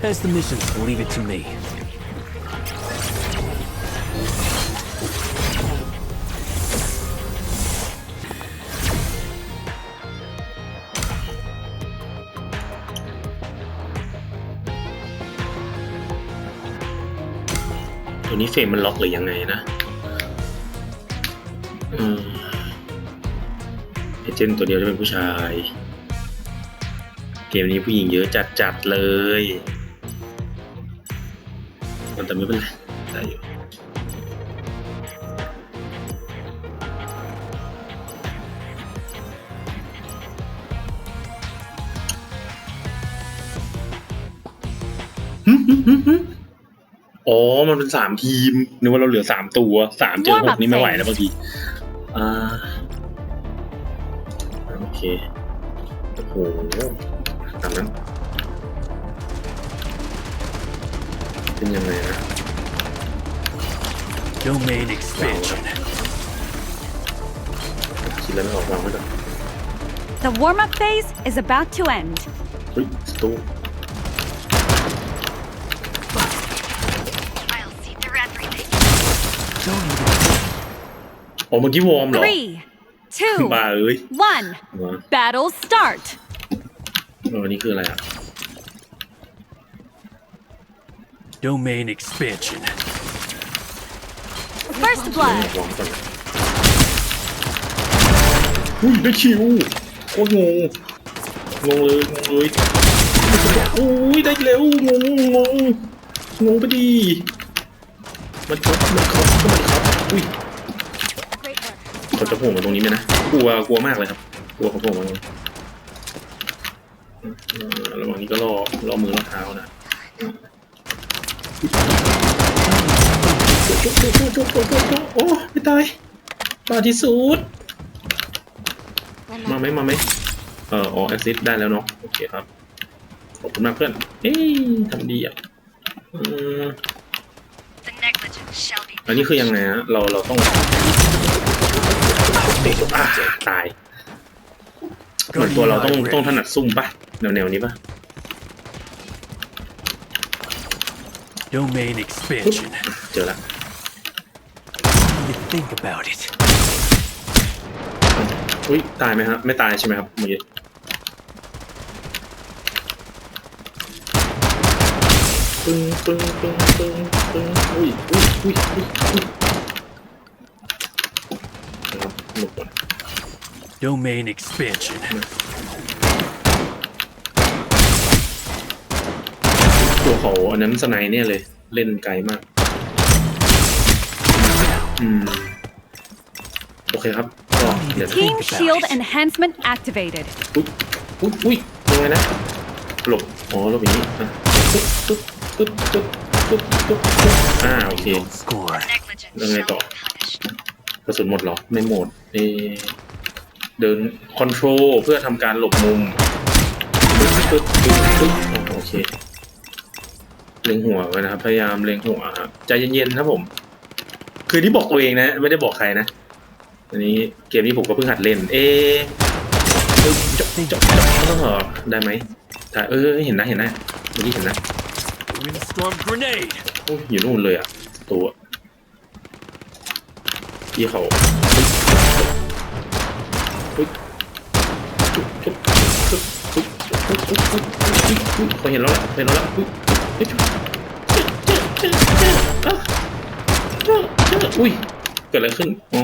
As the missions, leave it to me. ตัวนี้เฟรมมันล็อกหรือยังไงนะเอเจนต์ตัวเดียวจะเป็นผู้ชาย เกมนี้ผู้หญิงเยอะจัดจัดๆเลย แต่ไม่เป็นไรได้อยู่หึหึหึหึอ๋อ มันเป็นสามทีม นึกว่าเราเหลือสามตัวสามเจอหกนี่ไม่ไหวแล้วบางที อ่า โอเค โอ้โหตามนั้น Opinion later. Domain expansion. The warm-up phase is about to end. Wait, stop. I'll see through everything. Oh, Battle start. เออนี่คืออะไรอ่ะ domain expansion. First วอ blood. ร์มก่อนอุ้ยได้คิวโคตรงงงงเลยงงเลยอุ้ยได้เร็วงงงงงงไปดี มันครับมันครับมันครับอุ้ย Great work. เขาจะโผล่มาตรงนี้ไหมนะกลัวกลัวมากเลยครับกลัวเขาโผล่มาตรงนี้เออระหว่างนี้ก็รอรอมือรอเท้านะ โอ้ไม่ตายมาที่สุดมาไหมมาไหมเอออ๋อแอซิดได้แล้วเนาะโอเคครับขอบคุณมากเพื่อนเอ้ยทำดีอะอันนี้คือยังไงฮะเราเราต้องตาตายเหมือนตัวเราต้องต้องถนัดซุ่มปะแนวแนวนี้ปะ Domain ปึ๊บ expansion. เจอละ You think about it. อุ้ยตายไหมครับไม่ตายใช่ไหมครับเมื่อกี้ปึ้งปึ้งปึ้งปึ้งปึ้งอุ้ยอุ้ยอุ้ยอุ้ยอุ้ยนะครับหลบก่อน Domain expansion. ตัวเขาอันนั้นสไนด์เนี่ยเลย เล่นไกลมาก อืม โอเคครับ ก็เดี๋ยว Team shield enhancement activated. อุ๊ยอุ๊ยอุ๊ยยังไงนะ หลบ อ๋อหลบอย่างนี้อะปึ๊บปึ๊บปึ๊บปึ๊บปึ๊บปึ๊บปึ๊บอ่าโอเค Don't score. negligence Lần này shall tổ. be punished. กระสุนหมดเหรอ ไม่หมดเออเดินคอนโทรลเพื่อทำการหลบมุมปึ๊บปึ๊บปึ๊บปึ๊บอะโอเค เล็งหัวไว้นะครับ พยายามเล็งหัวครับใจเย็นๆครับผม คือที่บอกตัวเองนะ ไม่ได้บอกใครนะอันนี้เกมนี้ผมก็เพิ่งหัดเล่น เอ๊จบจบจบต้องหอได้ไหมถ่เออเห็นนะเห็นนะเมื่อกี้เห็นนะอยู่นู่นเลยอะ ตัวที่เขาเขาเห็นแล้วเห็นแล้ว อุ้ย เกิดอะไรขึ้น อ๋อ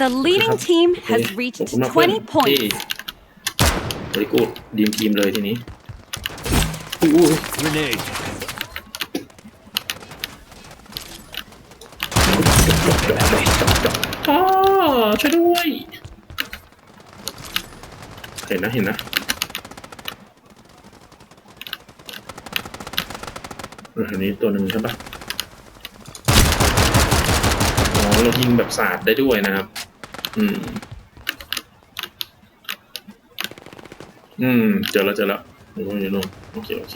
The leading team has reached 20 points. บริกูดีมทีมเลยทีนี้อู้หูเนดช่วยด้วย เห็นนะ เห็นนะ อันนี้ตัวหนึ่งใช่ปะอ๋อเรายิงแบบสาดได้ด้วยนะครับ อืม อืม เจอแล้วเจอแล้วอยู่นู่นอยู่นู่นโอเคโอเค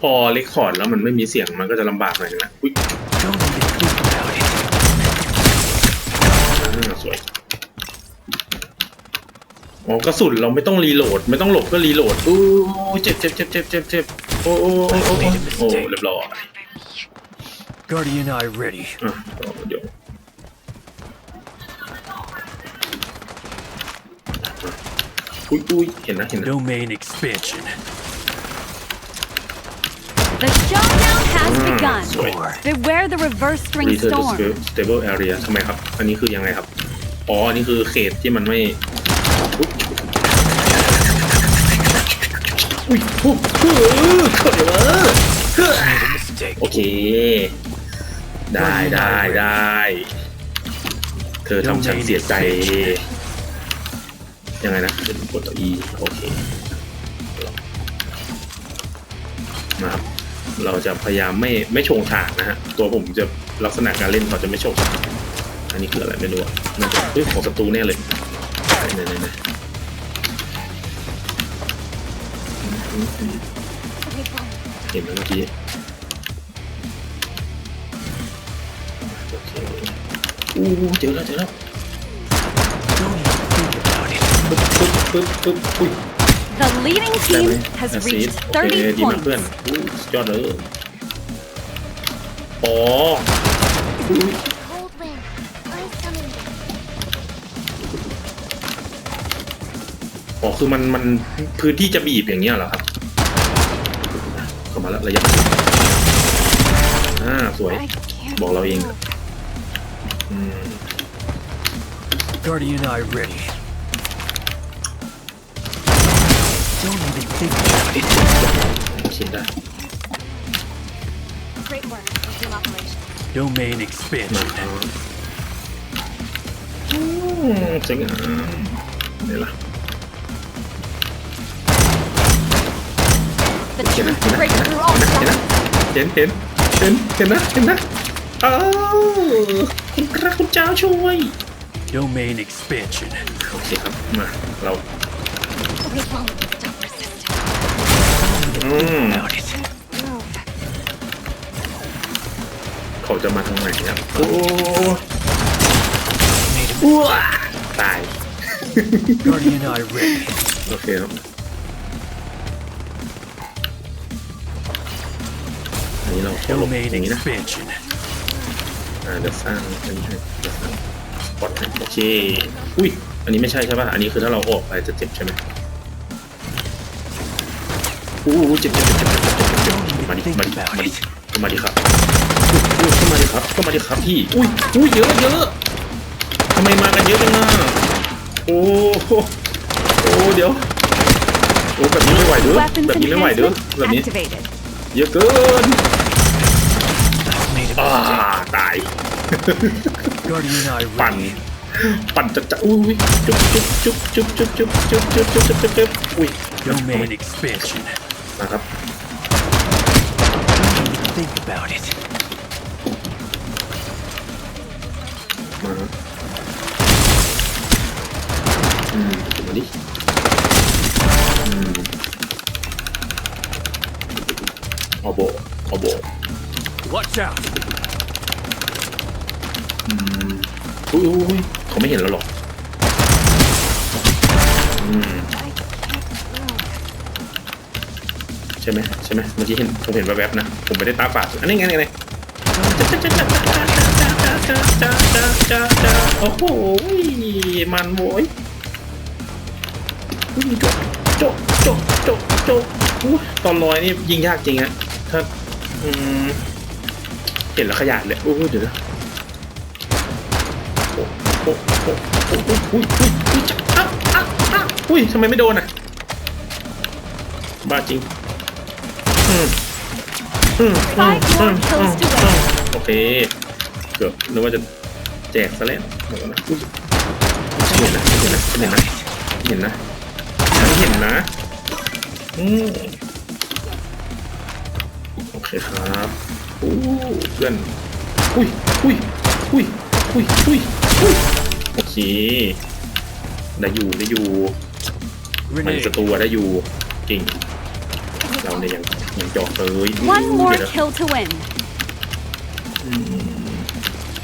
พอเรคคอร์ดแล้วมันไม่มีเสียงมันก็จะลำบากหน่อยนะอุ้ยสวย อ๋อกระสุนเราไม่ต้องรีโหลด ไม่ต้องหลบก็รีโหลดอู้เจ็บเจ็บเจ็บเจ็บเจ็บเจ็บโอ้โอ้โอ้โอ้โอ้โอ้เรียบร้อย Guardian Eye ready. อะเดี๋ยวอุ้ยอุ้ยเห็นนะเห็นนะ Domain expansion. The showdown has begun. Beware the reverse string Return to storm. stable area ทำไมครับ อันนี้คือยังไงครับ อ๋อ อันนี้คือเขตที่มันไม่ อุ๊ยอุ้ยโอ้โหเกิดอวอ Made a mistake. โอเค ได้ได้ได้ เธอทำฉันเสียใจ ยังไงนะเป็นกดตัว E โอเคนะครับเราจะพยายามไม่ไม่โชงฉากนะฮะ ตัวผมจะลักษณะการเล่นเขาจะไม่โชงฉากอันนี้คืออะไรไม่รู้น่าจะเฮ้ยของศัตรูแน่เลย ไหนไหนไหนเห็นไหมเมื่อกี้โอเคอู้เจอแล้วเจอแล้ว Don't even think about it. ปึ๊บปึ๊บปึ๊บปึ๊บอุ้ย The leading ได้ไหม team has แอสซิส reached โอเค30ดีมากเพื่อน points. อู้สุดยอดเลยอ๋ออุ๊ย อ๋อคือมันมันพื้นที่จะบีบอย่างเงี้ยเหรอครับเข้ามาแล้วระยะอ่าสวย I can't. บอกเราเอง move. อืม Guardian Eye ready. Don't even think about it. คิดได้ Great work. Resume operation. Domain มา expansion. อืมสวยงามนี่ล่ะ The เห็นนะ truth เห็นนะ breaks through all เห็นนะ shadows. เห็นเห็นเห็นเห็นนะเห็นนะอ้าวคุณพระคุณเจ้าช่วย Domain expansion. โอเคครับมาเรา We won't stop resisting. อืม About it. Move. เขาจะมาทางไหนครับโอ้ Made a อ้วตาย Guardian Eye ready. โอเคครับี้เราเข้ลงอย่างนี้นะอเดี๋ยวสร้างนี้ให้เดี๋ยวสร้างบอทโอเค อุ้ย อันนี้ไม่ใช่ใช่ป่ะ อันนี้คือถ้าเราออกไปจะเจ็บใช่ไหมอู้เจ็บเจ็บเจ็บเจ็บเจ็บมาดิมาดิมาดิมาดิครับก็มาดิครับก็มาดิครับพี่ อุ้ยอุ้ยเยอะเยอะทำไมมากันเยอะจังอะโอ้โอ้เดี๋ยวโอ้แบบนี้ไม่ไหวเด้อแบบนี้ไม่ไหวเด้อแบบนี้ เยอะเกิน อ่า mistake. ตาย Guardian Eye ปั่น ready. ปั่นจะจะอุ้ยจุ๊บจุ๊บจุ๊บจุ๊บจุ๊บจุ๊บจุ๊บจุ๊บจุ๊บจุ๊บจุ๊บจุ๊บอุ้ย Domain expansion. นะครับ Don't even think about it. มาครับอืมเก็บมาดิอืมเอาโบเอาโบ Watch out. อืมอุ้ยอุ้ยเขาไม่เห็นแล้วหรอกอืมใช่ไหมใช่ไหมเมื่อกี้เห็นผมเห็นแวบๆนะ ผมไม่ได้ตาฝาดอันนี้ไงไงไงโอ้โหมันโว้ยจกโจกโจกโจกโจกอุ๊ยตอนลอยนี่ยิงยากจริงฮะถ้าอืม เห็นแล้วขยาดเลยโอ้ยเดี๋ยวนะโอ้โอ้โอ้โอ้อุ้ยอุ้ยอุ้ยอุ้ยจับอ้าวอ้าวอ้าวอุ้ยทำไมไม่โดนอะบ้าจริงอืมอืม Five more kills to win. โอเคเกือบนึกว่าจะแจกซะแล้วเดี๋ยวก่อนนะเห็นนะเห็นนะเห็นนะเห็นนะเห็นนะอืมโอเคครับ อู้เพื่อนอุ้ยอุ้ยอุ้ยอุ้ยอุ้ยอุ้ยโอเคได้อยู่ได้อยู่มันศัตรูอะได้อยู่จริง เราเนี่ยยังยังจอกเลย One more ยวนะ kill to win.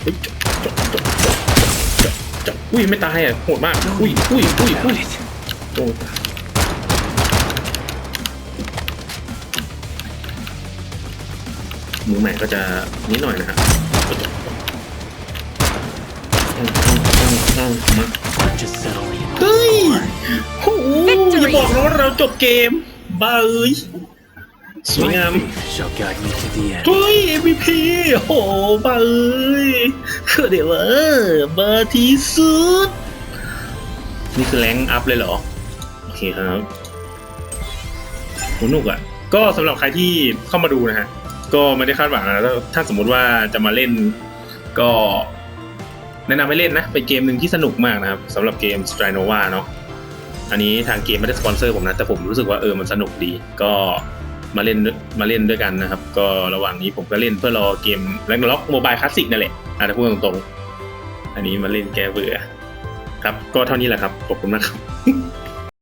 เฮ้ยจอกจอกจอกจอกจอกจอกอุ้ยไม่ตายอะโหดมากอุ้ยอุ้ยอุ้ยอุ้ยโอ้ มือใหม่ก็จะนิดหน่อยนะครับอืมอืมอืมอืมมา Just settle in. เฮ้ยโอ้โหอย่าบอกนะว่าเราจบเกมบ้าเอ้ยสวย My งาม faith shall guide me to the end. เฮ้ย MVP โอ้โหบ้าเอ้ยคือเดี๋ยวเออเบอร์ที่สุด นี่คือแรงอัพเลยเหรอ โอเคครับสนุกอะ ก็สำหรับใครที่เข้ามาดูนะฮะ ก็ไม่ได้คาดหวังนะถ้าถ้าสมมุติว่าจะมาเล่นก็แนะนำให้เล่นนะ เป็นเกมหนึ่งที่สนุกมากนะครับสำหรับเกม s t r i n o v a เนาะอันนี้ทางเกมไม่ได้สปอนเซอร์ผมนะ แต่ผมรู้สึกว่าเออมันสนุกดี ก็มาเล่นมาเล่นด้วยกันนะครับ ก็ระหว่างนี้ผมก็เล่นเพื่อรอเกมแร็กนาร็อกโมบายคลาสสิกนั่นแหละอาจจะพูดตรงๆ อันนี้มาเล่นแก้เบื่อครับ ก็เท่านี้แหละครับ ขอบคุณมากครับ